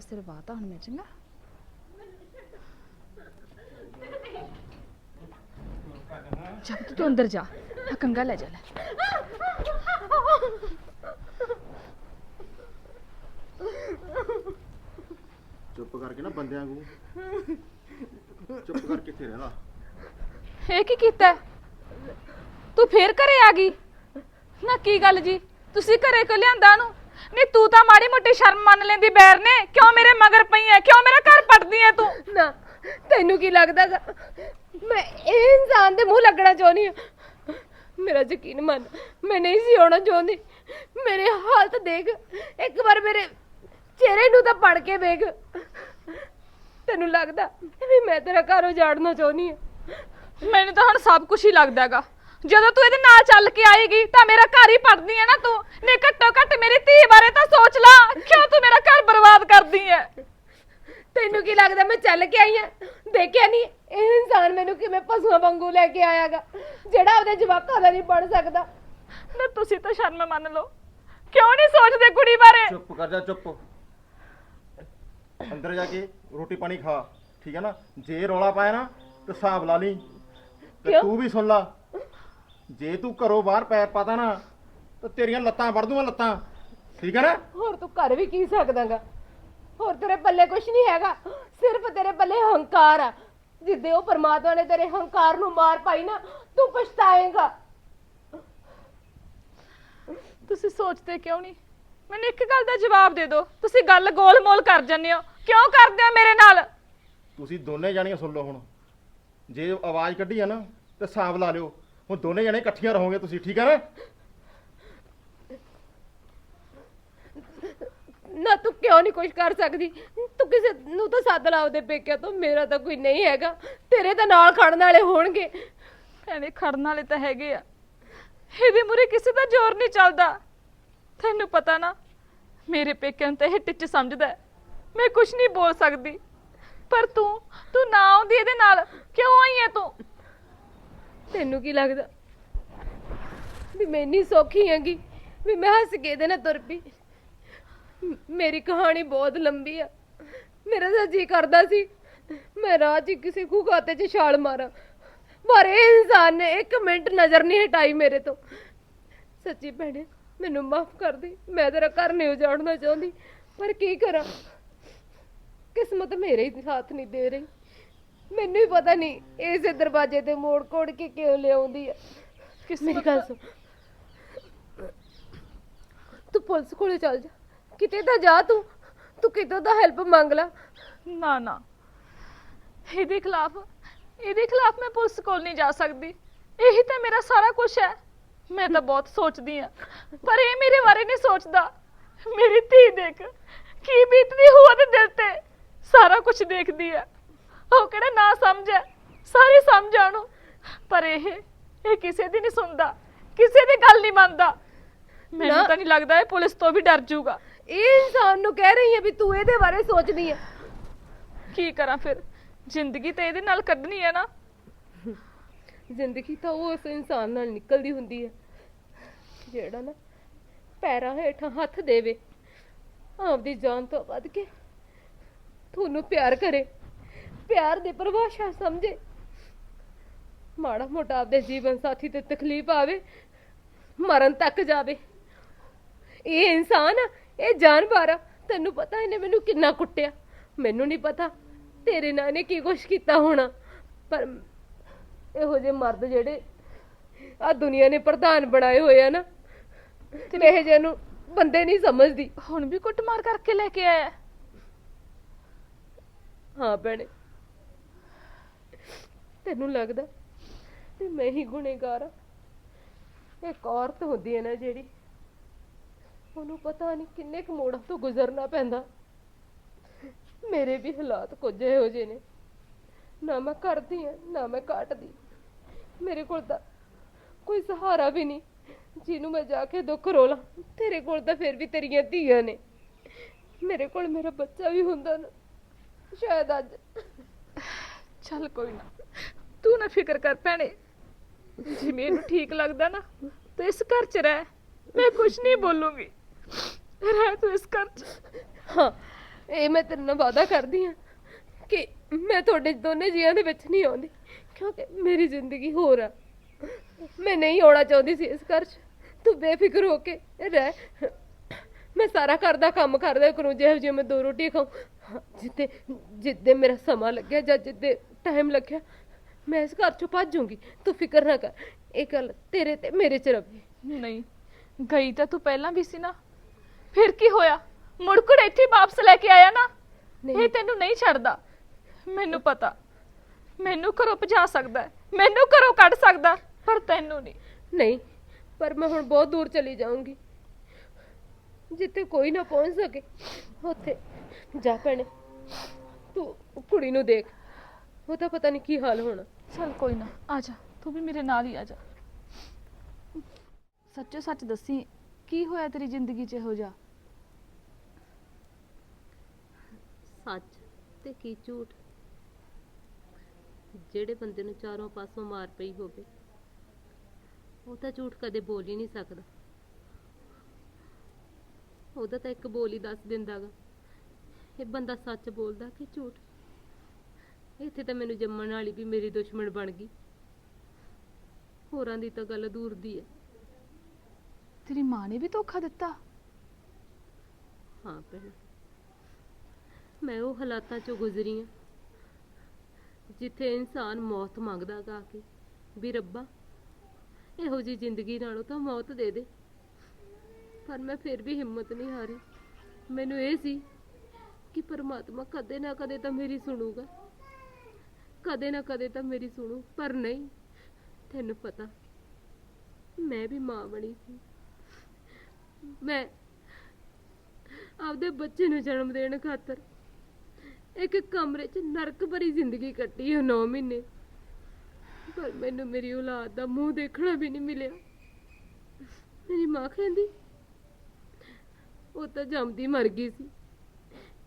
ਸਿਰ ਵਾਤਾ ਹੁਣ ਮੈਂ ਚੰਗਾ। ਜਬ ਤੂੰ ਅੰਦਰ ਜਾ ਆ ਕੰਗਾ ਲੈ ਜਾ ਲੈ। ਚੁੱਪ ਕਰਕੇ ਨਾ ਬੰਦਿਆਂ ਨੂੰ ਚੁੱਪ ਕਰ ਕਿੱਥੇ ਰਹਿਣਾ ਇਹ ਕੀ ਕੀਤਾ? ਤੂੰ ਫੇਰ ਘਰੇ ਆ ਗਈ? ਨਾ ਕੀ ਗੱਲ ਜੀ ਤੁਸੀਂ ਘਰੇ ਕਿਉਂ ਲਿਆਂਦਾ ਨੂੰ ਨਹੀਂ ਤੂੰ ਤਾਂ ਮਾੜੀ ਮੋਟੀ ਸ਼ਰਮ ਮੰਨ ਲੈਂਦੀ ਬੈਰ ਨੇ। ਕਿਉਂ ਮੇਰੇ ਮਗਰ ਪਈ ਐ? ਕਿਉਂ ਮੇਰਾ ਘਰ ਪਟਦੀ ਐ ਤੂੰ? ਨਾ ਤੈਨੂੰ ਕੀ ਲੱਗਦਾ ਗਾ? ਮੈਂ ਇਹ ਇਨਸਾਨ ਦੇ ਮੂੰਹ ਲੱਗਣਾ ਚਾਹੁੰਦੀ ਹਾਂ ਮੇਰਾ ਯਕੀਨ ਮੰਨ ਮੈਂ ਨਹੀਂ ਸੀ ਆਉਣਾ ਚਾਹੁੰਦੀ। ਮੇਰੇ ਹਾਲਤ ਦੇਖ ਇੱਕ ਵਾਰ ਮੇਰੇ ਚਿਹਰੇ ਨੂੰ ਤਾਂ ਪੜ ਕੇ ਵੇਖ। ਤੈਨੂੰ ਲੱਗਦਾ ਵੀ ਮੈਂ ਤੇਰਾ ਘਰ ਉਜਾੜਨਾ ਚਾਹੁੰਦੀ ਹਾਂ ਮੈਨੂੰ ਤਾਂ ਹੁਣ ਸਭ ਕੁਝ ਹੀ ਲੱਗਦਾਗਾ ਜਦੋਂ ਤੂੰ ਇਹਦੇ ਨਾਲ ਚੱਲ ਕੇ ਆਏਗੀ ਤਾਂ ਮੇਰਾ ਘਰ ਹੀ ਪੜਦੀ ਐ ਨਾ ਤੂੰ। ਨੇ ਘੱਟੋ ਘੱਟ ਮੇਰੀ ਧੀ ਬਾਰੇ ਤਾਂ ਸੋਚ ਲੈ। ਕਿਉਂ ਤੂੰ ਮੇਰਾ ਘਰ ਬਰਬਾਦ ਕਰਦੀ ਐ? ਤੈਨੂੰ ਕੀ ਲੱਗਦਾ ਮੈਂ ਚੱਲ ਕੇ ਆਈ ਆ? ਦੇਖਿਆ ਨਹੀਂ ਇਹ ਇਨਸਾਨ ਮੈਨੂੰ ਕਿਵੇਂ ਪਸ਼ੂਆਂ ਵਾਂਗੂ ਲੈ ਕੇ ਆਇਆਗਾ ਜਿਹੜਾ ਆਪਦੇ ਜਵਾਕਾਂ ਦਾ ਨਹੀਂ ਬਣ ਸਕਦਾ। ਨਾ ਤੁਸੀਂ ਤਾਂ ਸ਼ਰਮ ਮੰਨ ਲਓ। ਕਿਉਂ ਨਹੀਂ ਸੋਚਦੇ ਕੁੜੀ ਬਾਰੇ? ਚੁੱਪ ਕਰ ਜਾ ਚੁੱਪ। ਅੰਦਰ ਜਾ ਕੇ ਰੋਟੀ ਪਾਣੀ ਖਾ ਠੀਕ ਹੈ ਨਾ? ਜੇ ਰੌਲਾ ਪਾਇਆ ਨਾ ਤੇ ਹਿਸਾਬ ਲਾ ਲਈ। ਤੇ ਕਿਉਂ? ਤੂੰ ਵੀ ਸੁਣ ਲਾ। ਜੇ ਤੂੰ ਘਰੋਂ ਬਾਹਰ ਪੈ ਪਤਾ ਨਾ ਤਾਂ ਤੇਰੀਆਂ ਲੱਤਾਂ ਵੜ ਦੂੰਗਾ ਲੱਤਾਂ। ਠੀਕ ਹੈ ਨਾ? ਹੋਰ ਤੂੰ ਕਰ ਵੀ ਕੀ ਸਕਦਾਗਾ? ਹੋਰ ਤੇਰੇ ਪੱਲੇ ਕੁਝ ਨਹੀਂ ਹੈਗਾ। ਸਿਰਫ ਤੇਰੇ ਪੱਲੇ ਹੰਕਾਰ ਆ। ਜਿੱਦੇ ਉਹ ਪਰਮਾਤਮਾ ਨੇ ਤੇਰੇ ਹੰਕਾਰ ਨੂੰ ਮਾਰ ਪਾਈ ਨਾ ਤੂੰ ਪਛਤਾਏਂਗਾ। ਤੁਸੀਂ ਸੋਚਦੇ ਕਿਉਂ ਨਹੀਂ? ਮੈਨੂੰ ਇੱਕ ਗੱਲ ਦਾ ਜਵਾਬ ਦੇ ਦਿਓ। ਤੁਸੀਂ ਗੱਲ ਗੋਲ-ਮੋਲ ਕਰ ਜੰਨੇ ਹੋ। ਕਿਉਂ ਕਰਦੇ ਹੋ ਮੇਰੇ ਨਾਲ? ਤੁਸੀਂ ਦੋਨੇ ਜਾਣੀਆਂ ਸੁਣ ਲਓ ਹੁਣ। ਜੇ ਆਵਾਜ਼ ਕੱਢੀ ਆ ਨਾ ਤੇ ਹਿਸਾਬ ਲਾ ਲਿਓ। ਹੁਣ ਦੋਨੇ ਜਣੇ ਇਕੱਠੀਆਂ ਰਹੋਗੇ ਤੁਸੀਂ ਠੀਕ ਹੈ ਨਾ? ਨਾ ਤੂੰ ਕਿਉਂ ਨਹੀਂ ਕੁਝ ਕਰ ਸਕਦੀ? ਤੂੰ ਕਿਸੇ ਨੂੰ ਤਾਂ ਸੱਦ ਲਾ ਉਹਦੇ ਪੇਕਿਆਂ ਤੋਂ ਮੇਰਾ ਤਾਂ ਕੋਈ ਨਹੀਂ ਹੈਗਾ। ਤੇਰੇ ਤਾਂ ਨਾਲ ਖੜਨ ਵਾਲੇ ਹੋਣਗੇ। ਭੈਣੇ ਖੜਨ ਵਾਲੇ ਤਾਂ ਹੈਗੇ ਆ। ਇਹਦੇ ਮੂਰੇ ਕਿਸੇ ਦਾ ਜ਼ੋਰ ਨਹੀਂ ਚੱਲਦਾ। ਤੈਨੂੰ ਪਤਾ ਨਾ ਮੇਰੇ ਪੇਕਿਆਂ ਨੂੰ ਤਾਂ ਇਹ ਟਿੱਚ ਸਮਝਦਾ ਹੈ। ਮੈਂ ਕੁਝ ਨਹੀਂ ਬੋਲ ਸਕਦੀ। ਪਰ ਤੂੰ ਤੂੰ ਨਾ ਆਉਂਦੀ ਇਹਦੇ ਨਾਲ। ਕਿਉਂ ਆਈ ਹੈ ਤੂੰ? ਤੈਨੂੰ ਕੀ ਲੱਗਦਾ? ਵੀ ਮੈਂ ਇੰਨੀ ਸੌਖੀ ਹੈਗੀ, ਵੀ ਮੈਂ ਹੱਸ ਕੇ ਇਹਦੇ ਨਾਲ ਤੁਰ ਪਈ। ਮ- ਮੇਰੀ ਕਹਾਣੀ ਬਹੁਤ ਲੰਬੀ ਆ। ਮੇਰਾ ਤਾਂ ਜੀ ਕਰਦਾ ਸੀ, ਮੈਂ ਰਾਹ 'ਚ ਹੀ ਕਿਸੇ ਖੂਹ ਖਾਤੇ 'ਚ ਛਾਲ ਮਾਰਾਂ। ਪਰ ਇਹ ਇਨਸਾਨ ਨੇ ਇੱਕ ਮਿੰਟ ਨਜ਼ਰ ਨਹੀਂ ਹਟਾਈ ਮੇਰੇ ਤੋਂ। ਸੱਚੀ ਭੈਣੇ, ਮੈਨੂੰ ਮਾਫ ਕਰ ਦੇ, ਮੈਂ ਤੇਰਾ ਘਰ ਨਹੀਂ ਉਜਾੜਨਾ ਚਾਹੁੰਦੀ। ਪਰ ਕੀ ਕਰਾਂ? ਕਿਸਮਤ ਮੇਰੇ ਹੀ ਸਾਥ ਨਹੀਂ ਦੇ ਰਹੀ। ਮੈਨੂੰ ਹੀ ਪਤਾ ਨਹੀਂ ਇਸੇ ਦਰਵਾਜ਼ੇ ਤੇ ਮੋੜ ਕੋੜ ਕੇ ਕਿਉਂ ਲਿਆਉਂਦੀ ਆ। ਮੇਰੀ ਗੱਲ ਸੁਣ। ਤੂੰ ਪੁਲਿਸ ਕੋਲੇ ਚੱਲ ਜਾ। ਕਿਤੇ ਤਾਂ ਜਾ ਤੂੰ। ਤੂੰ ਕਿਤੋਂ ਦਾ ਹੈਲਪ ਮੰਗ ਲੈ? ਨਾ ਨਾ। ਇਹਦੇ ਖਿਲਾਫ ਇਹਦੇ ਖਿਲਾਫ ਮੈਂ ਪੁਲਿਸ ਕੋਲ ਨਹੀਂ ਜਾ ਸਕਦੀ। ਇਹੀ ਤਾਂ ਮੇਰਾ ਸਾਰਾ ਕੁਝ ਹੈ। ਮੈਂ ਤਾਂ ਬਹੁਤ ਸੋਚਦੀ ਆ ਪਰ ਇਹ ਮੇਰੇ ਬਾਰੇ ਨਹੀਂ ਸੋਚਦਾ। ਮੇਰੀ ਧੀ ਦੇਖ। ਕੀ ਬੀਤਦੀ ਹੋਆ ਤੇ ਦਿਲ ਤੇ? ਸਾਰਾ ਕੁਝ ਦੇਖਦੀ ਆ ਉਹ ਕਿਹੜਾ ਨਾ ਸਮਝੈ ਸਾਰੀ ਸਮਝ ਆ ਉਹਨੂੰ ਪਰ ਇਹ ਇਹ ਕਿਸੇ ਦੀ ਨਹੀਂ ਸੁਣਦਾ। ਕਿਸੇ ਦੀ ਗੱਲ ਨਹੀਂ ਮੰਨਦਾ। ਮੈਨੂੰ ਨਾ। ਤਾਂ ਨਹੀਂ ਲੱਗਦਾ ਇਹ ਪੁਲਿਸ ਤੋਂ ਵੀ ਡਰ ਜਾਊਗਾ। ਇਹ ਇਨਸਾਨ ਨੂੰ ਕਹਿ ਰਹੀ ਹੈ ਵੀ ਤੂੰ ਇਹਦੇ ਬਾਰੇ ਸੋਚਦੀ ਹੈ। ਕੀ ਕਰਾਂ ਫਿਰ? ਜ਼ਿੰਦਗੀ ਤਾਂ ਇਹਦੇ ਨਾਲ ਕੱਢਣੀ ਹੈ ਨਾ। ਜ਼ਿੰਦਗੀ ਤਾਂ ਉਹ ਉਸ ਇਨਸਾਨ ਨਾਲ ਨਿਕਲਦੀ ਹੁੰਦੀ ਹੈ ਜਿਹੜਾ ਨਾ ਪੈਰਾਂ ਹੇਠਾਂ ਹੱਥ ਦੇਵੇ। ਆਪਦੀ ਜਾਨ ਤੋਂ ਵੱਧ ਕੇ ਤੁਹਾਨੂੰ ਪਿਆਰ ਕਰੇ। ਪਿਆਰ ਦੀ ਪਰਿਭਾਸ਼ਾ ਸਮਝੇ। ਮਾੜਾ ਮੋਟਾ ਆਪਦੇ ਜੀਵਨ ਸਾਥੀ ਤੇ ਤਕਲੀਫ ਆਵੇ ਮਰਨ ਤੱਕ ਜਾਵੇ। ਇਹ ਇਨਸਾਨ ਆ ਇਹ ਜਾਨਵਰ ਆ ਤੈਨੂੰ ਪਤਾ ਇਹਨੇ ਮੈਨੂੰ ਕਿੰਨਾ ਕੁੱਟਿਆ। ਮੈਨੂੰ ਨਹੀਂ ਪਤਾ ਤੇਰੇ ਨਾਲ ਇਹਨੇ ਕੀ ਕੁਛ ਕੀਤਾ ਹੋਣਾ। ਪਰ ਇਹੋ ਜਿਹੇ ਮਰਦ ਜਿਹੜੇ ਆ ਦੁਨੀਆ ਨੇ ਪ੍ਰਧਾਨ ਬਣਾਏ ਹੋਏ ਆ ਨਾ ਤੇ ਇਹ ਜਿਹੇ ਨੂੰ ਬੰਦੇ ਨਹੀਂ ਸਮਝਦੀ। ਹੁਣ ਵੀ ਕੁੱਟਮਾਰ ਕਰਕੇ ਲੈ ਕੇ ਆਇਆ। ਹਾਂ ਭੈਣੇ। ਤੈਨੂੰ ਲੱਗਦਾ? ਤੇ ਮੈਂ ਹੀ ਗੁਨੇਗਾਰ ਆ ਇੱਕ ਔਰਤ ਹੁੰਦੀ ਹੈ ਨਾ ਜਿਹੜੀ, ਉਹਨੂੰ ਪਤਾ ਨਹੀਂ ਕਿੰਨੇ ਕੁ ਮੋੜਾਂ ਤੋਂ ਗੁਜ਼ਰਨਾ ਪੈਂਦਾ। ਮੇਰੇ ਵੀ ਹਾਲਾਤ ਕੁਝ ਇਹੋ ਜਿਹੇ ਨੇ। ਨਾ ਮੈਂ ਕਰਦੀ ਆ ਨਾ ਮੈਂ ਕੱਟਦੀ। ਮੇਰੇ ਕੋਲ ਤਾਂ ਕੋਈ ਸਹਾਰਾ ਵੀ ਨਹੀਂ, ਜਿਹਨੂੰ ਮੈਂ ਜਾ ਕੇ ਦੁੱਖ ਰੋਲਾਂ, ਤੇਰੇ ਕੋਲ ਤਾਂ ਫਿਰ ਵੀ ਤੇਰੀਆਂ ਧੀਆਂ ਨੇ। ਮੇਰੇ ਕੋਲ ਮੇਰਾ ਬੱਚਾ ਵੀ ਹੁੰਦਾ ਨਾ, ਸ਼ਾਇਦ ਅੱਜ। ਚੱਲ ਕੋਈ ਨਾ। ਤੂੰ ਨਾ ਫਿਕਰ ਕਰ ਭੈਣੇ। ਜੇ ਮੈਨੂੰ ਠੀਕ ਲੱਗਦਾ ਨਾ ਤੂੰ ਇਸ ਘਰ 'ਚ ਰਹਿ। ਮੈਂ ਕੁਝ ਨਹੀਂ ਬੋਲੂੰਗੀ। ਰਹਿ ਤੂੰ ਇਸ ਘਰ 'ਚ। ਹਾਂ ਇਹ ਮੈਂ ਤੇਰੇ ਨਾਲ ਵਾਅਦਾ ਕਰਦੀ ਆ ਕਿ ਮੈਂ ਤੁਹਾਡੇ ਦੋਨੇ ਜੀਆਂ ਦੇ ਵਿੱਚ ਨਹੀਂ ਆਉਂਦੀ ਕਿਉਂਕਿ ਮੇਰੀ ਜ਼ਿੰਦਗੀ ਹੋਰ ਆ। ਮੈਂ ਨਹੀਂ ਆਉਣਾ ਚਾਹੁੰਦੀ ਸੀ ਇਸ ਘਰ 'ਚ। ਤੂੰ ਬੇਫਿਕਰ ਹੋ ਕੇ ਰਹਿ। ਮੈਂ ਸਾਰਾ ਘਰ ਦਾ ਕੰਮ ਕਰਦਾ ਕਰੂੰ ਜਿਹੋ ਜਿਹੇ ਮੈਂ ਦੋ ਰੋਟੀ ਖਾਉਂ ਹਾਂ, ਜਿੱਦੇ ਜਿੱਦੇ ਮੇਰਾ ਸਮਾਂ ਲੱਗਿਆ ਜਾਂ ਜਿੱਦੇ ਟਾਈਮ ਲੱਗਿਆ ਮੈਂ ਇਸ ਘਰ 'ਚੋਂ ਭੱਜ ਜਾਊਂਗੀ ਤੂੰ ਫਿਕਰ ਨਾ ਕਰ। ਇਹ ਗੱਲ ਤੇਰੇ ਤੇ ਮੇਰੇ 'ਚ ਰਵੇ। ਨਹੀਂ ਗਈ ਤਾਂ ਤੂੰ ਪਹਿਲਾਂ ਵੀ ਸੀ ਨਾ। ਫਿਰ ਕੀ ਹੋਇਆ? ਮੁੜਕੜ ਇੱਥੇ ਵਾਪਸ ਲੈ ਕੇ ਆਇਆ ਨਾ? ਨਹੀਂ। ਇਹ ਤੈਨੂੰ ਨਹੀਂ ਛੱਡਦਾ। ਮੈਨੂੰ ਪਤਾ। ਮੈਨੂੰ ਘਰੋਂ ਭਜਾ ਸਕਦਾ ਮੈਨੂੰ ਘਰੋਂ ਕੱਢ ਸਕਦਾ ਪਰ ਤੈਨੂੰ ਨਹੀਂ। ਨਹੀਂ ਪਰ ਮੈਂ ਹੁਣ ਬਹੁਤ ਦੂਰ ਚਲੀ ਜਾਊਂਗੀ। ਜਿੱਥੇ ਕੋਈ ਨਾ ਪਹੁੰਚ ਸਕੇ ਉੱਥੇ ਜਾ ਭੈਣੇ। ਤੂੰ ਕੁੜੀ ਨੂੰ ਦੇਖ। ਉਹਦਾ ਪਤਾ ਨਹੀਂ ਕੀ ਹਾਲ ਹੋਣਾ। ਚਲ ਕੋਈ ਨਾ, ਆ ਜਾ, ਤੂੰ ਵੀ ਮੇਰੇ ਨਾਲ ਹੀ ਆ ਜਾ। ਸੱਚੋ ਸੱਚ ਦੱਸੀ, ਕੀ ਹੋਇਆ ਤੇਰੀ ਜ਼ਿੰਦਗੀ 'ਚ ਇਹੋ ਜਿਹਾ? ਸੱਚ ਤੇ ਕੀ ਝੂਠ? ਜਿਹੜੇ ਬੰਦੇ ਨੂੰ ਚਾਰੋਂ ਪਾਸੋਂ ਮਾਰ ਪਈ ਹੋਵੇ, ਉਹ ਤਾਂ ਝੂਠ ਕਦੇ ਬੋਲ ਹੀ ਨਹੀਂ ਸਕਦਾ। ਉਹਦਾ ਤਾਂ ਇੱਕ ਬੋਲ ਹੀ ਦੱਸ ਦਿੰਦਾਗਾ। ਇਹ ਬੰਦਾ ਸੱਚ ਬੋਲਦਾ ਕਿ ਝੂਠ? ਇੱਥੇ ਤਾਂ ਮੈਨੂੰ ਜੰਮਣ ਵਾਲੀ ਵੀ ਮੇਰੀ ਦੁਸ਼ਮਣ ਬਣ ਗਈ। ਹੋਰਾਂ ਦੀ ਤਾਂ ਗੱਲ ਦੂਰ ਦੀ ਹੈ। ਤੇਰੀ ਮਾਂ ਨੇ ਵੀ ਧੋਖਾ ਦਿੱਤਾ? ਹਾਂ ਭੈਣ। ਮੈਂ ਉਹ ਹਾਲਾਤਾਂ ਚੋਂ ਗੁਜ਼ਰੀ ਹਾਂ ਜਿੱਥੇ ਇਨਸਾਨ ਮੌਤ ਮੰਗਦਾ ਗਾ ਕੇ ਵੀ ਰੱਬਾ ਇਹੋ ਜੀ ਜ਼ਿੰਦਗੀ ਨਾਲੋਂ ਤਾਂ ਮੌਤ ਦੇ ਦੇ। ਪਰ ਮੈਂ ਫਿਰ ਵੀ ਹਿੰਮਤ ਨਹੀਂ ਹਾਰੀ। ਮੈਨੂੰ ਇਹ ਸੀ ਕਿ ਪਰਮਾਤਮਾ ਕਦੇ ਨਾ ਕਦੇ ਤਾਂ ਮੇਰੀ ਸੁਣੂਗਾ। ਕਦੇ ਨਾ ਕਦੇ ਤਾਂ ਮੇਰੀ ਸੁਣੂ, ਪਰ ਨਹੀਂ, ਤੈਨੂੰ ਪਤਾ, ਮੈਂ ਵੀ ਮਾਂ ਬਣੀ ਸੀ। ਮੈਂ ਆਪਦੇ ਬੱਚੇ ਨੂੰ ਜਨਮ ਦੇਣ ਖਾਤਰ ਇੱਕ ਕਮਰੇ 'ਚ ਨਰਕ ਭਰੀ ਜ਼ਿੰਦਗੀ ਕੱਟੀ ਉਹ 9 ਮਹੀਨੇ। ਪਰ ਮੈਨੂੰ ਮੇਰੀ ਔਲਾਦ ਦਾ ਮੂੰਹ ਦੇਖਣਾ ਵੀ ਨਹੀਂ ਮਿਲਿਆ। ਮੇਰੀ ਮਾਂ ਕਹਿੰਦੀ, ਉਹ ਤਾਂ ਜੰਮਦੀ ਮਰ ਗਈ ਸੀ।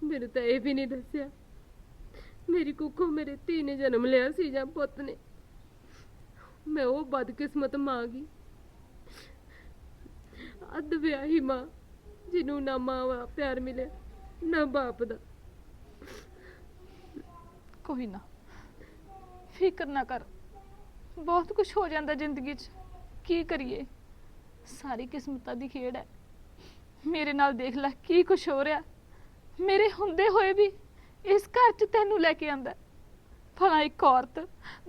ਮੈਨੂੰ ਤਾਂ ਇਹ ਵੀ ਨਹੀਂ ਦੱਸਿਆ ਮੇਰੀ ਕੁੱਖੋਂ ਮੇਰੇ ਧੀ ਨੇ ਜਨਮ ਲਿਆ ਸੀ ਜਾਂ ਪੁੱਤ ਨੇ। ਮੈਂ ਉਹ ਬਦਕਿਸਮਤ ਮਾਂ ਗਈ ਅੱਧ ਵਿਆਹੀ ਮਾਂ, ਜਿਹਨੂੰ ਨਾ ਮਾਂ ਵਾ ਪਿਆਰ ਮਿਲਿਆ, ਨਾ ਬਾਪ ਦਾ। ਕੋਈ ਨਾ, ਫਿਕਰ ਨਾ ਕਰ। ਬਹੁਤ ਕੁਝ ਹੋ ਜਾਂਦਾ ਜ਼ਿੰਦਗੀ 'ਚ। ਕੀ ਕਰੀਏ? ਸਾਰੀ ਕਿਸਮਤਾਂ ਦੀ ਖੇਡ ਹੈ। ਮੇਰੇ ਨਾਲ ਦੇਖ ਲੈ, ਕੀ ਕੁਝ ਹੋ ਰਿਹਾ। ਮੇਰੇ ਹੁੰਦੇ ਹੋਏ ਵੀ ਇਸ ਘਰ 'ਚ ਤੈਨੂੰ ਲੈ ਕੇ ਆਂਦਾ ਭਲਾ ਇੱਕ ਔਰਤ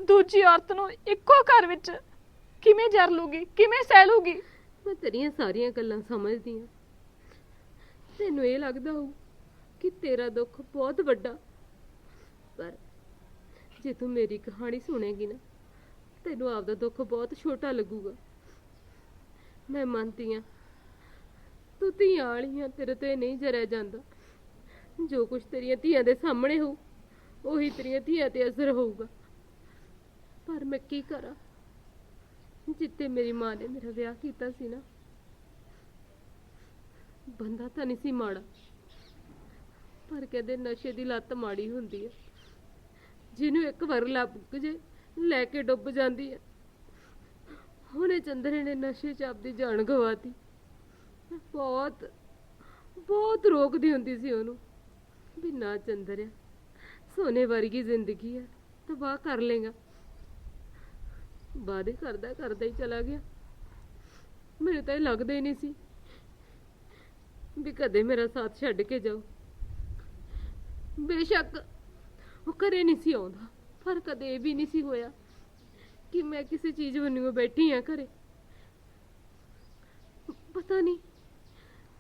ਦੂਜੀ ਔਰਤ ਨੂੰ ਇੱਕੋ ਘਰ ਵਿੱਚ ਕਿਵੇਂ ਜਰ ਲੂਗੀ, ਕਿਵੇਂ ਸਹਿ ਲੂਗੀ? ਮੈਂ ਤੇਰੀਆਂ ਸਾਰੀਆਂ ਗੱਲਾਂ ਸਮਝਦੀ ਹਾਂ। ਤੈਨੂੰ ਇਹ ਲੱਗਦਾ ਹੋਊ ਕਿ ਤੇਰਾ ਦੁੱਖ ਬਹੁਤ ਵੱਡਾ। ਪਰ ਜੇ ਤੂੰ ਮੇਰੀ ਕਹਾਣੀ ਸੁਣੇਗੀ ਨਾ, ਤੈਨੂੰ ਆਪਦਾ ਦੁੱਖ ਬਹੁਤ ਛੋਟਾ ਲੱਗੂਗਾ। ਮੈਂ ਮੰਨਦੀ ਹਾਂ, ਤੂੰ ਧੀਆਂ ਵਾਲੀ ਤੇਰੇ ਤੇ ਨਹੀਂ ਜਰਿਆ ਜਾਂਦਾ। ਜੋ ਕੁਛ ਤੇਰੀਆਂ ਧੀਆਂ ਦੇ ਸਾਹਮਣੇ ਹੋਊ, ਉਹੀ ਤੇਰੀਆਂ ਧੀਆਂ ਤੇ ਅਸਰ ਹੋਊਗਾ। ਪਰ ਮੈਂ ਕੀ ਕਰਾਂ? ਜਿੱਤੇ ਮੇਰੀ ਮਾਂ ਨੇ ਮੇਰਾ ਵਿਆਹ ਕੀਤਾ ਸੀ ਨਾ, ਬੰਦਾ ਤਾਂ ਨਹੀਂ ਸੀ ਮਾੜਾ। ਪਰ ਕਹਿੰਦੇ ਨਸ਼ੇ ਦੀ ਲੱਤ ਮਾੜੀ ਹੁੰਦੀ ਹੈ ਜਿਹਨੂੰ ਇੱਕ ਵਾਰ ਲੱਗ ਜੇ, ਲੈ ਕੇ ਡੁੱਬ ਜਾਂਦੀ ਹੈ ਹੁਣੇ ਚੰਦਰੇ ਨੇ ਨਸ਼ੇ 'ਚ ਆਪਦੀ ਜਾਨ ਗਵਾਤੀ। ਬਹੁਤ ਬਹੁਤ ਰੋਕਦੀ ਹੁੰਦੀ ਸੀ ਉਹਨੂੰ। ਵੀ ਨਾ ਚੰਦਰਿਆ ਸੋਨੇ ਵਰਗੀ ਜ਼ਿੰਦਗੀ ਹੈ ਤਬਾਹ ਕਰ ਲੇਗਾ ਵਾਅਦੇ ਕਰਦਾ ਕਰਦਾ ਹੀ ਚਲਾ ਗਿਆ। ਮੈਨੂੰ ਤਾਂ ਇਹ ਲੱਗਦਾ ਹੀ ਨਹੀਂ ਸੀ ਵੀ ਕਦੇ ਮੇਰਾ ਸਾਥ ਛੱਡ ਕੇ ਜਾਓ ਬੇਸ਼ੱਕ ਉਹ ਘਰੇ ਨਹੀਂ ਸੀ ਆਉਂਦਾ, ਪਰ ਕਦੇ ਇਹ ਵੀ ਨਹੀਂ ਸੀ ਹੋਇਆ ਕਿ ਮੈਂ ਕਿਸੇ ਚੀਜ਼ ਵੰਨੂ ਬੈਠੀ ਆ ਘਰੇ। ਪਤਾ ਨਹੀਂ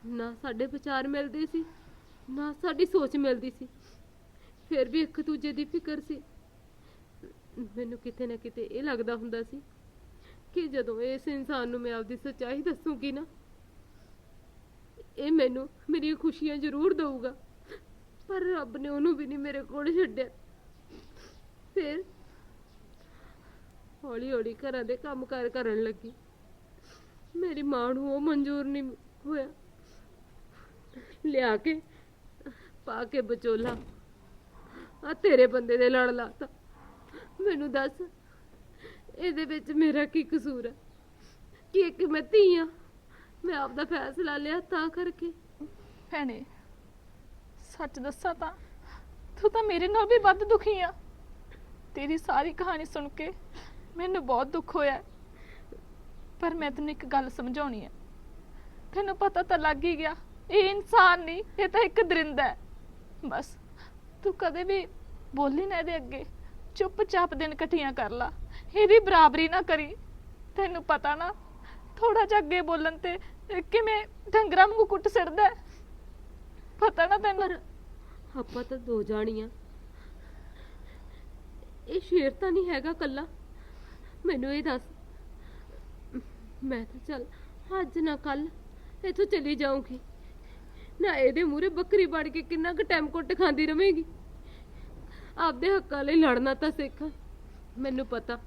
ਨਾ ਸਾਡੇ ਵਿਚਾਰ ਮਿਲਦੇ ਸੀ ਨਾ ਸਾਡੀ ਸੋਚ ਮਿਲਦੀ ਸੀ। ਫਿਰ ਵੀ ਇੱਕ ਦੂਜੇ ਦੀ ਫਿਕਰ ਸੀ। ਮੈਨੂੰ ਕਿਤੇ ਨਾ ਕਿਤੇ ਇਹ ਲੱਗਦਾ ਹੁੰਦਾ ਸੀ ਕਿ ਜਦੋਂ ਇਸ ਇਨਸਾਨ ਨੂੰ ਮੈਂ ਆਪਦੀ ਸੱਚਾਈ ਦੱਸੂਗੀ ਨਾ, ਇਹ ਮੈਨੂੰ ਮੇਰੀਆਂ ਖੁਸ਼ੀਆਂ ਜ਼ਰੂਰ ਦਊਗਾ। ਪਰ ਰੱਬ ਨੇ ਉਹਨੂੰ ਵੀ ਨਹੀਂ ਮੇਰੇ ਕੋਲ ਛੱਡਿਆ। ਫਿਰ ਹੌਲੀ ਹੌਲੀ ਘਰਾਂ ਦੇ ਕੰਮ ਕਾਰ ਕਰਨ ਲੱਗੀ। ਮੇਰੀ ਮਾਂ ਨੂੰ ਉਹ ਮਨਜ਼ੂਰ ਨਹੀਂ ਹੋਇਆ। ਲਿਆ ਕੇ ਪਾ ਕੇ ਬਚੋਲਾ ਆ ਤੇਰੇ ਬੰਦੇ ਦੇ ਲੜ ਲਾਤਾ। ਮੈਨੂੰ ਦੱਸ, ਇਹਦੇ ਵਿੱਚ ਮੇਰਾ ਕੀ ਕਸੂਰ ਹੈ? ਕਿ ਇੱਕ ਮੈਂ ਧੀ ਆ ਮੈਂ ਆਪਦਾ ਫੈਸਲਾ ਲਿਆ ਤਾਂ ਕਰਕੇ। ਭੈਣੇ, ਸੱਚ ਦੱਸਾਂ ਤਾਂ, ਤੂੰ ਤਾਂ ਮੇਰੇ ਨਾਲ ਵੀ ਵੱਧ ਦੁਖੀ ਆ। ਤੇਰੀ ਸਾਰੀ ਕਹਾਣੀ ਸੁਣ ਕੇ ਮੈਨੂੰ ਬਹੁਤ ਦੁੱਖ ਹੋਇਆ। ਪਰ ਮੈਂ ਤੈਨੂੰ ਇੱਕ ਗੱਲ ਸਮਝਾਉਣੀ ਹੈ। ਤੈਨੂੰ ਪਤਾ ਤਾਂ ਲੱਗ ਹੀ ਗਿਆ, ਇਹ ਇਨਸਾਨ ਨਹੀਂ, ਇਹ ਤਾਂ ਇੱਕ ਦਰਿੰਦਾ ਹੈ। ਬਸ, ਤੂੰ ਕਦੇ ਵੀ ਬੋਲੀ ਨਾ ਇਹਦੇ ਅੱਗੇ। ਚੁੱਪਚਾਪ ਦਿਨ ਇਕੱਠੀਆਂ ਕਰ ਲਾ। ਇਹਦੀ ਬਰਾਬਰੀ ਨਾ ਕਰੀ। ਤੈਨੂੰ ਪਤਾ ਨਾ ਥੋੜਾ ਜਿਹਾ ਅੱਗੇ ਬੋਲਣ ਤੇ ਇਹ ਕਿਵੇਂ ਡੰਗਰਾਂ ਵਾਂਗੂ ਕੁੱਟ ਸਿੜਦਾ ਹੈ। ਪਤਾ ਨਾ ਤੈਨੂੰ। ਪਰ ਆਪਾਂ ਤਾਂ ਦੋ ਜਾਣੀਆਂ। ਇਹ ਸ਼ੇਰ ਤਾਂ ਨਹੀਂ ਹੈਗਾ ਕੱਲਾ। ਮੈਨੂੰ ਇਹ ਦੱਸ। ਮੈਂ ਤਾਂ ਚੱਲ, ਅੱਜ ਨਾ ਕੱਲ ਇੱਥੋਂ ਚਲੀ ਜਾਊਂਗੀ। ਨਾ ਇਹਦੇ ਮੂਹਰੇ ਬੱਕਰੀ ਬਣ ਕੇ ਕਿੰਨਾ ਕੁ ਟਾਈਮ ਕੁੱਟ ਖਾਂਦੀ ਰਵੇਂਗੀ ਆਪਦੇ ਹੱਕਾਂ ਲਈ ਲੜਨਾ ਤਾਂ ਸਿੱਖ। ਮੈਨੂੰ ਪਤਾ।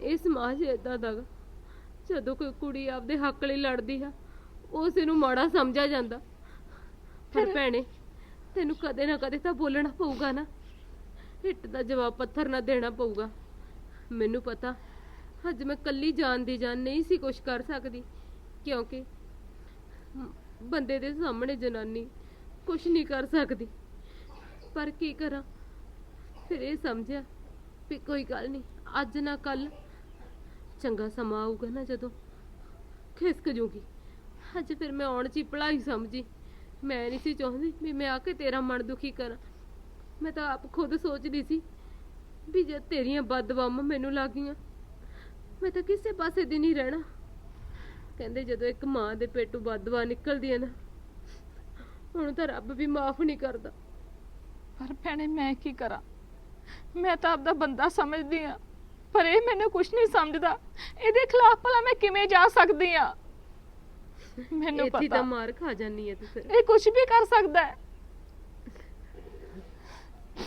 ਇਹ ਸਮਾਜ ਏਦਾਂ ਦਾ। ਜਦੋਂ ਕੋਈ ਕੁੜੀ ਆਪਦੇ ਹੱਕ ਲਈ ਲੜਦੀ ਆ ਉਸ ਨੂੰ ਮਾੜਾ ਸਮਝਿਆ ਜਾਂਦਾ। ਪਰ ਭੈਣੇ ਤੈਨੂੰ ਕਦੇ ਨਾ ਕਦੇ ਤਾਂ ਬੋਲਣਾ ਪਊਗਾ ਨਾ। ਹਿੱਟ ਦਾ ਜਵਾਬ ਪੱਥਰ ਨਾ ਦੇਣਾ ਪਊਗਾ। ਮੈਨੂੰ ਪਤਾ ਅੱਜ ਮੈਂ ਕੱਲੀ ਜਾਨ ਦੀ ਜਾਨ ਨਹੀਂ ਸੀ ਕੁਛ ਕਰ ਸਕਦੀ ਕਿਉਂਕਿ ਬੰਦੇ ਦੇ ਸਾਹਮਣੇ ਜਨਾਨੀ ਕੁਛ ਨਹੀਂ ਕਰ ਸਕਦੀ। ਪਰ ਕੀ ਕਰਾਂ? ਫਿਰ ਇਹ ਸਮਝਿਆ ਵੀ ਕੋਈ ਗੱਲ ਨਹੀਂ, ਅੱਜ ਨਾ ਕੱਲ ਚੰਗਾ ਸਮਾਂ ਆਊਗਾ ਨਾ ਜਦੋਂ ਖਿਸਕ ਜੂਗੀ। ਅੱਜ ਫਿਰ ਮੈਂ ਆਉਣ ਚ ਹੀ ਭਲਾਈ ਸਮਝੀ। ਮੈਂ ਨਹੀਂ ਸੀ ਚਾਹੁੰਦੀ ਵੀ ਮੈਂ ਆ ਕੇ ਤੇਰਾ ਮਨ ਦੁਖੀ ਕਰਾਂ। ਮੈਂ ਤਾਂ ਆਪ ਖੁਦ ਸੋਚਦੀ ਸੀ ਵੀ ਜੇ ਤੇਰੀਆਂ ਬਦਦੁਆਵਾਂ ਮੈਨੂੰ ਲੱਗੀਆਂ, ਮੈਂ ਤਾਂ ਕਿਸੇ ਪਾਸੇ ਦੀ ਨਹੀਂ ਰਹਿਣਾ। ਕਹਿੰਦੇ ਜਦੋਂ ਇੱਕ ਮਾਂ ਦੇ ਪੇਟੋਂ ਬਦਦੁਆ ਨਿਕਲਦੀ ਹੈ ਨਾ ਹੁਣ ਤਾਂ ਰੱਬ ਵੀ ਮਾਫ ਨਹੀਂ ਕਰਦਾ। ਪਰ ਭੈਣੇ ਮੈਂ ਕੀ ਕਰਾਂ? ਮੈਂ ਤਾਂ ਆਪਦਾ ਬੰਦਾ ਸਮਝਦੀ ਆ ਪਰ ਇਹ ਮੈਨੂੰ ਕੁਝ ਨਹੀਂ ਸਮਝਦਾ। ਇਹਦੇ ਖਿਲਾਫ ਭਲਾ ਮੈਂ ਕਿਵੇਂ ਜਾ ਸਕਦੀ ਆ ਮੈਨੂੰ ਇੱਥੇ ਪਤਾ ਤਾਂ ਮਾਰ ਖਾ ਜਾਨੀ ਹੈ ਤੂੰ ਫਿਰ। ਇਹ ਕੁਝ ਵੀ ਕਰ ਸਕਦਾ ਹੈ।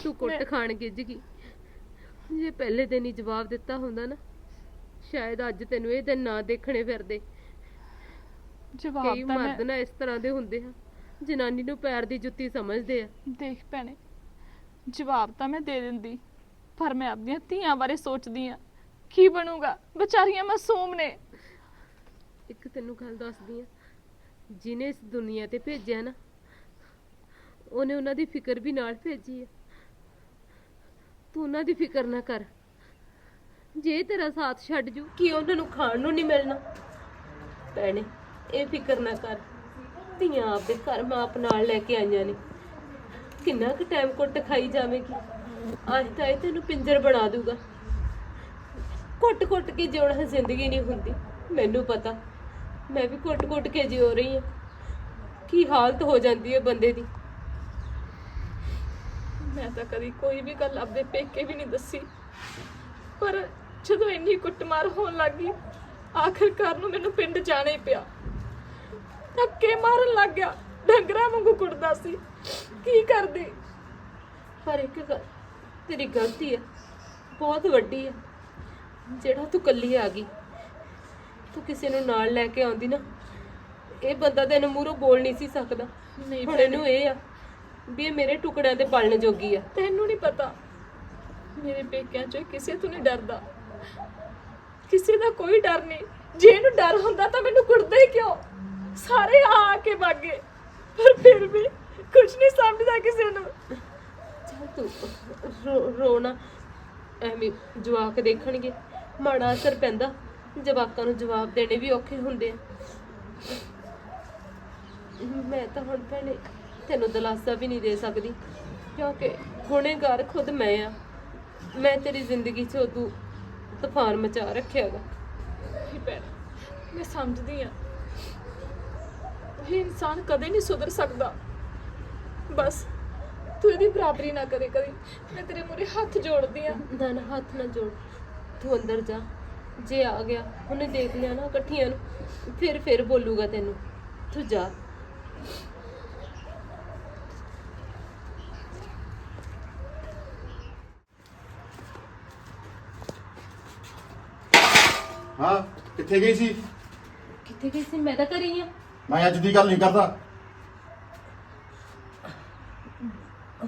ਤੂੰ ਕੁੱਟ ਖਾਣ ਗਿੱਜ ਗਈ। ਜੇ ਪਹਿਲੇ ਦਿਨ ਹੀ ਜਵਾਬ ਦਿੱਤਾ ਹੁੰਦਾ ਨਾ ਸ਼ਾਇਦ ਅੱਜ ਤੈਨੂੰ ਇਹ ਦਿਨ ਨਾ ਦੇਖਣੇ ਫਿਰਦੇ। ਕਈ ਜਵਾਬ ਤਾਂ ਮਰਦ ਨਾ ਇਸ ਤਰ੍ਹਾਂ ਦੇ ਹੁੰਦੇ ਆ ਜਨਾਨੀ ਨੂੰ ਪੈਰ ਦੀ ਜੁੱਤੀ ਸਮਝਦੇ ਆ। ਦੇਖ ਭੈਣੇ ਜਵਾਬ ਤਾਂ ਮੈਂ ਦੇ ਦਿੰਦੀ ਪਰ ਮੈਂ ਆਪਣੀਆਂ ਧੀਆਂ ਬਾਰੇ ਸੋਚਦੀ ਆ। ਕੀ ਬਣੂਗਾ? ਵਿਚਾਰੀਆਂ ਮਾਸੂਮ ਨੇ। ਇੱਕ ਤੈਨੂੰ ਗੱਲ ਦੱਸਦੀ ਆ ਜਿਹਨੇ ਇਸ ਦੁਨੀਆ ਤੇ ਭੇਜਿਆ ਨਾ ਉਹਨੇ ਉਹਨਾਂ ਦੀ ਫਿਕਰ ਵੀ ਨਾਲ ਭੇਜੀ ਆ। ਤੂੰ ਉਹਨਾਂ ਦੀ ਫਿਕਰ ਨਾ ਕਰ। ਜੇ ਤੇਰਾ ਸਾਥ ਛੱਡ ਜੂ ਕੀ ਉਹਨਾਂ ਨੂੰ ਖਾਣ ਨੂੰ ਨਹੀਂ ਮਿਲਣਾ? ਭੈਣੇ ਇਹ ਫਿਕਰ ਨਾ ਕਰ। ਧੀਆਂ ਆਪਦੇ ਘਰ ਮਾਪ ਨਾਲ ਲੈ ਕੇ ਆਈਆਂ ਨੇ। ਕਿੰਨਾ ਕੁ ਟਾਈਮ ਕੁੱਟ ਖਾਈ ਜਾਵੇਗੀ। ਅੱਜ ਤਾਂ ਇਹ ਤੈਨੂੰ ਪਿੰਜਰ ਬਣਾ ਦੂਗਾ ਕੁੱਟ ਕੁੱਟ ਕੇ ਜਿਉਣਾ ਜ਼ਿੰਦਗੀ ਨਹੀਂ ਹੁੰਦੀ। ਮੈਨੂੰ ਪਤਾ। ਮੈਂ ਵੀ ਕੁੱਟ ਕੁੱਟ ਕੇ ਜਿਉ ਰਹੀ ਹਾਂ। ਕੀ ਹਾਲਤ ਹੋ ਜਾਂਦੀ ਹੈ ਬੰਦੇ ਦੀ? ਮੈਂ ਤਾਂ ਕਦੀ ਕੋਈ ਵੀ ਗੱਲ ਆਪਦੇ ਪੇਕੇ ਵੀ ਨਹੀਂ ਦੱਸੀ। ਪਰ ਜਦੋਂ ਇੰਨੀ ਕੁੱਟਮਾਰ ਹੋਣ ਲੱਗੀ ਆਖਿਰਕਾਰ ਨੂੰ ਮੈਨੂੰ ਪਿੰਡ ਜਾਣਾ ਹੀ ਪਿਆ। ਧੱਕੇ ਮਾਰਨ ਲੱਗ ਗਿਆ। ਡੰਗਰਾਂ ਵਾਂਗੂ ਕੁੱਟਦਾ ਸੀ। ਕੀ ਕਰਦੀ? ਪਰ ਇੱਕ ਗੱਲ ਤੇਰੀ ਗਲਤੀ ਹੈ। ਬਹੁਤ ਵੱਡੀ ਹੈ। ਜਿਹੜਾ ਤੂੰ ਕੱਲੀ ਆ ਗਈ ਤੂੰ ਕਿਸੇ ਨੂੰ ਨਾਲ ਲੈ ਕੇ ਆਉਂਦੀ ਨਾ ਇਹ ਬੰਦਾ ਤੈਨੂੰ ਮੂਹਰੋਂ ਬੋਲ ਨਹੀਂ ਸੀ ਸਕਦਾ। ਨਹੀਂ ਹੁਣ ਇਹਨੂੰ ਇਹ ਆ ਵੀ ਇਹ ਮੇਰੇ ਟੁਕੜਿਆਂ ਤੇ ਪਲਣ ਜੋਗੀ ਆ। ਤੈਨੂੰ ਨਹੀਂ ਪਤਾ। ਮੇਰੇ ਪੇਕਿਆਂ ਚੋਂ ਕਿਸੇ ਤੋਂ ਨਹੀਂ ਡਰਦਾ। ਕਿਸੇ ਦਾ ਕੋਈ ਡਰ ਨਹੀਂ। ਜੇ ਇਹਨੂੰ ਡਰ ਹੁੰਦਾ ਤਾਂ ਮੈਨੂੰ ਕੁੱਟਦਾ ਹੀ ਕਿਉਂ? ਸਾਰੇ ਆ ਆ ਕੇ ਭਾਗੇ ਪਰ ਫਿਰ ਵੀ ਕੁਝ ਨਹੀਂ ਸਮਝਦਾ ਕਿਸੇ ਨੂੰ। ਚੱਲ ਤੂੰ ਰੋ- ਰੋਣਾ ਐਵੇਂ ਜਵਾਕ ਦੇਖਣਗੇ। ਮਾੜਾ ਅਸਰ ਪੈਂਦਾ। ਜਵਾਕਾਂ ਨੂੰ ਜਵਾਬ ਦੇਣੇ ਵੀ ਔਖੇ ਹੁੰਦੇ ਆ। ਮੈਂ ਤਾਂ ਹੁਣ ਭੈਣੇ ਤੈਨੂੰ ਦਿਲਾਸਾ ਵੀ ਨਹੀਂ ਦੇ ਸਕਦੀ। ਕਿਉਂਕਿ ਗੁਨੇਗਾਰ ਖੁਦ ਮੈਂ ਆ। ਮੈਂ ਤੇਰੀ ਜ਼ਿੰਦਗੀ 'ਚ ਤੂੰ ਤੂਫਾਨ ਮਚਾ ਰੱਖਿਆਗਾ। ਹੀ ਭੈਣ ਮੈਂ ਸਮਝਦੀ ਆ। ਇਹ ਇਨਸਾਨ ਕਦੇ ਨਹੀਂ ਸੁਧਰ ਸਕਦਾ। ਬਸ ਤੂੰ ਇਹਦੀ ਬਰਾਬਰੀ ਨਾ ਕਰੇ ਕਦੀ। ਮੈਂ ਤੇਰੇ ਮੂਹਰੇ ਹੱਥ ਜੋੜਦੀ ਆ। ਨਾ ਨਾ ਹੱਥ ਨਾ ਜੋੜ। ਤੂੰ ਅੰਦਰ ਜਾ। ਜੇ ਆ ਗਿਆ ਉਹਨੇ ਦੇਖ ਲਿਆ ਨਾ ਇਕੱਠੀਆਂ ਨੂੰ ਫਿਰ ਫਿਰ ਬੋਲੂਗਾ ਤੈਨੂੰ। ਤੂੰ ਜਾ। ਹਾਂ ਕਿੱਥੇ ਗਈ ਸੀ? ਕਿੱਥੇ ਗਈ ਸੀ? ਮੈਂ ਤਾਂ ਘਰੀ ਆ। ਮੈਂ ਅੱਜ ਦੀ ਗੱਲ ਨਹੀਂ ਕਰਦਾ।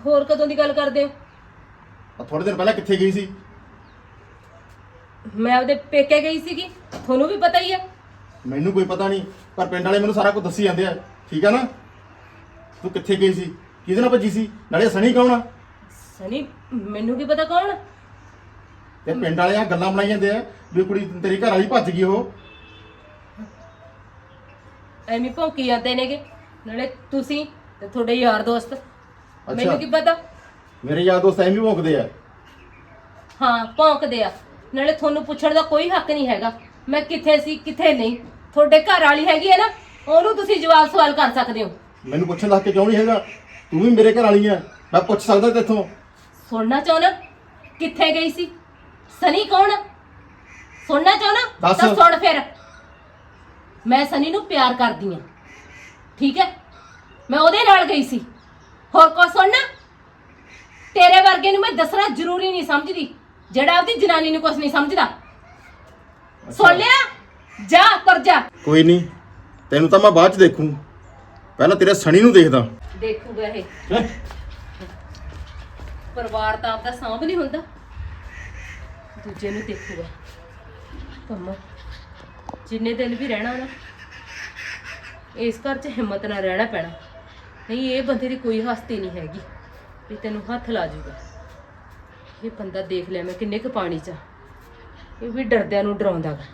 ਹੋਰ ਕਦੋਂ ਦੀ ਗੱਲ ਕਰਦੇ ਹੋ? ਥੋੜੇ ਦਿਨ ਪਹਿਲਾਂ ਕਿੱਥੇ ਗਈ ਸੀ? ਮੈਂ ਆਪਦੇ ਪੇਕੇ ਗਈ ਸੀਗੀ ਤੁਹਾਨੂੰ ਵੀ ਪਤਾ ਹੀ ਹੈ। ਮੈਨੂੰ ਕੋਈ ਪਤਾ ਨਹੀਂ ਪਰ ਪਿੰਡ ਵਾਲੇ ਮੈਨੂੰ ਸਾਰਾ ਕੁਝ ਦੱਸੀ ਜਾਂਦੇ ਆ। ਠੀਕ ਆ ਨਾ? ਤੂੰ ਕਿੱਥੇ ਗਈ ਸੀ? ਕਿਹਦੇ ਨਾਲ ਭੱਜੀ ਸੀ? ਨਾਲੇ ਸਣੀ ਕੌਣ ਆ? ਸਨੀ ਮੈਨੂੰ ਕੀ ਪਤਾ ਕੌਣ ਤੇ ਪਿੰਡ ਵਾਲੇ ਆ ਗੱਲਾਂ ਬਣਾਈ ਜਾਂਦੇ ਆ ਵੀ ਕੁੜੀ ਤੇਰੀ ਘਰ ਵਾਲੀ ਭੱਜ ਗਈ ਉਹ। ਐਵੇਂ ਭੌਂਕੀ ਜਾਂਦੇ ਨੇਗੇ। ਨਾਲੇ ਤੁਸੀਂ ਤੇ ਤੁਹਾਡੇ ਯਾਰ ਦੋਸਤ। ਮੈਨੂੰ ਕੀ ਪਤਾ? ਮੇਰੇ ਯਾਰ ਦੋਸਤ ਐਵੇਂ ਭੌਂਕਦੇ ਆ। ਹਾਂ ਭੌਂਕਦੇ ਆ। ਨਾਲੇ ਤੁਹਾਨੂੰ ਪੁੱਛਣ ਦਾ ਕੋਈ ਹੱਕ ਨਹੀਂ ਹੈਗਾ। ਮੈਂ ਕਿੱਥੇ ਸੀ ਕਿੱਥੇ ਨਹੀਂ। ਤੁਹਾਡੇ ਘਰ ਵਾਲੀ ਹੈਗੀ ਹੈ ਨਾ ਉਹਨੂੰ ਤੁਸੀਂ ਜਵਾਬ ਸਵਾਲ ਕਰ ਸਕਦੇ ਹੋ। ਮੈਨੂੰ ਪੁੱਛਣ ਲੱਗ ਕੇ ਕਿਉਂ ਨਹੀਂ ਹੈਗਾ? ਤੂੰ ਵੀ ਮੇਰੇ ਘਰ ਵਾਲੀ ਆ ਮੈਂ ਪੁੱਛ ਸਕਦਾ ਤੇਥੋਂ ਸੁਣਨਾ ਚਾਹਣਾ ਕਿੱਥੇ ਗਈ ਸੀ? ਸਨੀ ਕੌਣ? ਸੁਣਨਾ ਚਾਹਣਾ ਦੱਸ। ਤਾਂ ਸੁਣ ਫਿਰ। ਮੈਂ ਸਨੀ ਨੂੰ ਪਿਆਰ ਕਰਦੀ ਆ। ਠੀਕ ਹੈ? ਮੈਂ ਉਹਦੇ ਨਾਲ ਗਈ ਸੀ। ਹੋਰ ਕੁਛ ਸੁਣਨਾ ਤੇਰੇ ਵਰਗੇ ਨੂੰ ਮੈਂ ਦੱਸਣਾ ਜ਼ਰੂਰੀ ਨਹੀਂ ਸਮਝਦੀ। ਜਿਹੜਾ ਆਪਦੀ ਜਨਾਨੀ ਨੂੰ ਕੁਛ ਨਹੀਂ ਸਮਝਦਾ। ਸੁਣ ਲਿਆ? ਜਾ ਤੁਰ ਜਾ। ਕੋਈ ਨਹੀਂ। ਤੈਨੂੰ ਤਾਂ ਮੈਂ ਬਾਅਦ ਚ ਦੇਖੂ। ਪਹਿਲਾਂ ਤੇਰੇ ਸਣੀ ਨੂੰ ਦੇਖਦਾ। ਦੇਖੂਗਾ ਇਹ। ਹੈਂ? ਪਰਿਵਾਰ ਤਾਂ ਆਪਦਾ ਸਾਂਭ ਨਹੀਂ ਹੁੰਦਾ। ਦੂਜੇ ਨੂੰ ਦੇਖੂਗਾ। ਕੰਮਾ ਜਿੰਨੇ ਦਿਨ ਵੀ ਰਹਿਣਾ ਨਾ, ਇਸ ਘਰ 'ਚ ਹਿੰਮਤ ਨਾਲ ਰਹਿਣਾ ਪੈਣਾ। ਨਹੀਂ, ਇਹ ਬੰਦੇ ਦੀ ਕੋਈ ਹਸਤੀ ਨਹੀਂ ਹੈਗੀ ਵੀ ਤੈਨੂੰ ਹੱਥ ਲਾ ਜੂਗਾ। ਇਹ ਬੰਦਾ ਦੇਖ ਲਿਆ ਮੈਂ ਕਿੰਨੇ ਕੁ ਪਾਣੀ 'ਚ ਆ। ਇਹ ਵੀ ਡਰਦਿਆਂ ਨੂੰ ਡਰਾਉਂਦਾ ਗਾ।